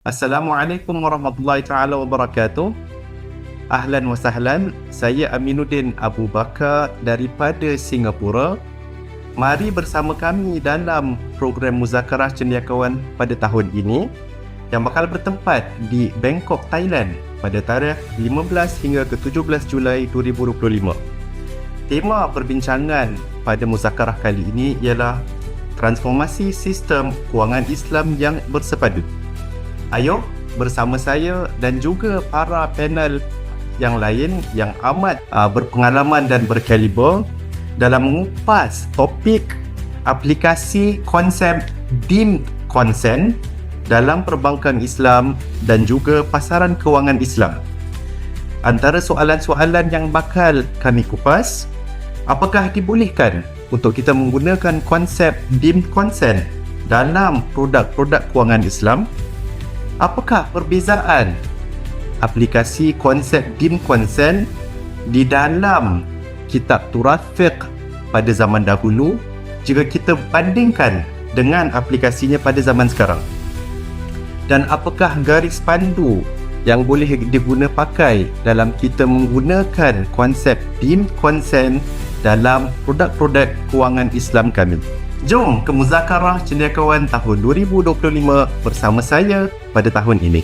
Assalamualaikum warahmatullahi taala wabarakatuh. Ahlan wa sahlan. Saya Aminuddin Abu Bakar daripada Singapura. Mari bersama kami dalam program Muzakarah Cendekiawan pada tahun ini yang bakal bertempat di Bangkok, Thailand pada tarikh 15 hingga ke 17 Julai 2025. Tema perbincangan pada muzakarah kali ini ialah transformasi sistem kewangan Islam yang bersepadu. Ayo bersama saya dan juga para panel yang lain yang amat uh, berpengalaman dan berkaliber dalam mengupas topik aplikasi konsep deemed consent dalam perbankan Islam dan juga pasaran kewangan Islam. Antara soalan-soalan yang bakal kami kupas, apakah dibolehkan untuk kita menggunakan konsep deemed consent dalam produk-produk kewangan Islam? Apakah perbezaan aplikasi konsep deemed consent di dalam kitab Turath Fiqh pada zaman dahulu jika kita bandingkan dengan aplikasinya pada zaman sekarang? dan apakah garis pandu yang boleh diguna pakai dalam kita menggunakan konsep deemed consent dalam produk-produk kewangan Islam kami. Jom ke Muzakarah Cendekiawan tahun 2025 bersama saya pada tahun ini.